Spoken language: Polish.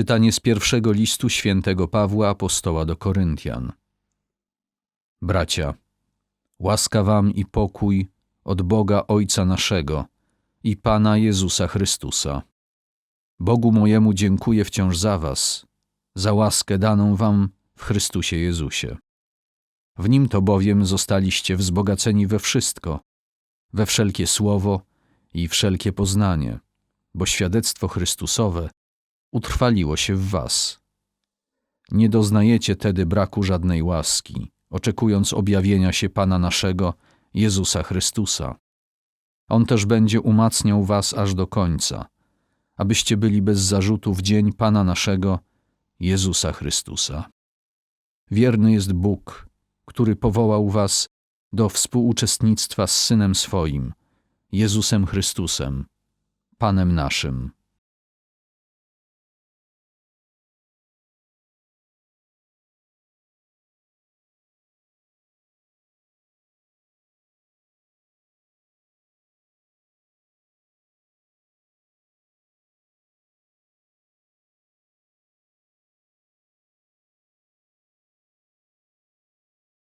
Czytanie z pierwszego listu świętego Pawła apostoła do Koryntian. Bracia, łaska wam i pokój od Boga Ojca naszego i Pana Jezusa Chrystusa. Bogu mojemu dziękuję wciąż za was, za łaskę daną wam w Chrystusie Jezusie. W Nim to bowiem zostaliście wzbogaceni we wszystko, we wszelkie słowo i wszelkie poznanie, bo świadectwo Chrystusowe utrwaliło się w was. Nie doznajecie tedy braku żadnej łaski, oczekując objawienia się Pana naszego, Jezusa Chrystusa. On też będzie umacniał was aż do końca, abyście byli bez zarzutu w dzień Pana naszego, Jezusa Chrystusa. Wierny jest Bóg, który powołał was do współuczestnictwa z Synem swoim, Jezusem Chrystusem, Panem naszym.